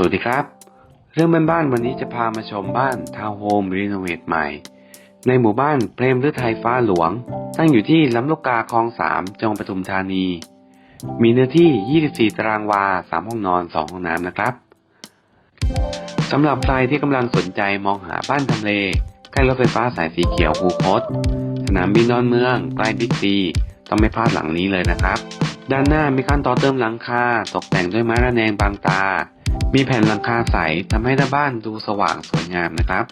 สวัสดีครับ เรื่องบ้านบ้านๆวันนี้จะพามาชมบ้านทาวน์โฮมรีโนเวทใหม่ ในหมู่บ้านเพรมฤทัยฟ้าหลวง ตั้งอยู่ที่ลำลูกกาคลองสามจังหวัดปทุมธานี มีเนื้อที่ 24 ตารางวา 3 ห้องนอน 2 ห้องน้ำนะครับสำหรับใครที่กำลังสนใจมองหาบ้านทำเล ใกล้รถไฟฟ้าสายสีเขียวคูคตสนามบินดอนเมือง ใกล้บิ๊กซีต้องไม่พลาดหลังนี้เลยนะครับ ด้านหน้ามีการต่อเติมหลังคาตกแต่งด้วยไม้ระแนงบางตา มีแผ่นหลังคาใสทำให้หน้าบ้านดูสว่างสวยงามนะครับ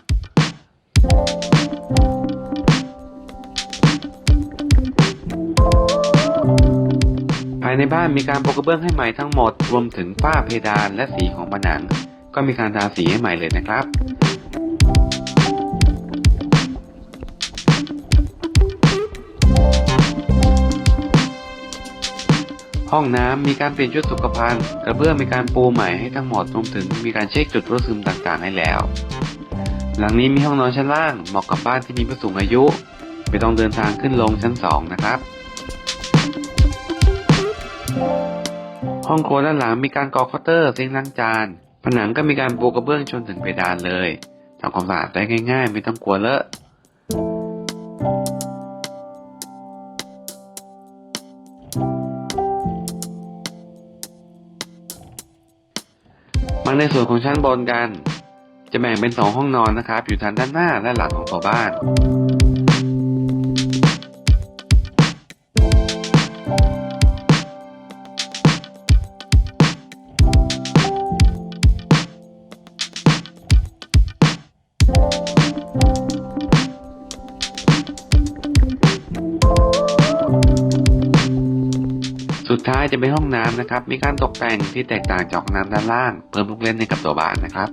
ภายในบ้านมีการปูกระเบื้องให้ใหม่ทั้งหมด รวมถึงฝ้าเพดานและสีของผนัง ก็มีการทาสีให้ใหม่เลยนะครับ ห้องน้ำมีการเปลี่ยนชุดสุขภัณฑ์กระเบื้องมีการปูใหม่ให้ทั้งหมดรวมถึงมีการเช็คจุดรั่วซึมต่างๆ ให้แล้ว หลังนี้มีห้องนอนชั้นล่างเหมาะกับบ้านที่มีผู้สูงอายุ ไม่ต้องเดินทางขึ้นลงชั้นสองนะครับ ห้องครัวด้านหลังมีการก่อเคาน์เตอร์ซิงล้างจาน ผนังก็มีการปูกระเบื้องชนถึงเพดานเลยทำความสะอาดได้ง่าย ๆ ไม่ต้องกลัวเลอะ มาในส่วนของชั้นบนกัน จะแบ่งเป็นสองห้องนอนนะครับ อยู่ทางด้านหน้าและหลังของตัวบ้าน สุดท้ายจะเป็นห้องน้ำนะครับ มีการตกแต่งที่แตกต่างจากห้องน้ำด้านล่าง เพิ่มลูกเล่นให้กับตัวบ้านนะครับ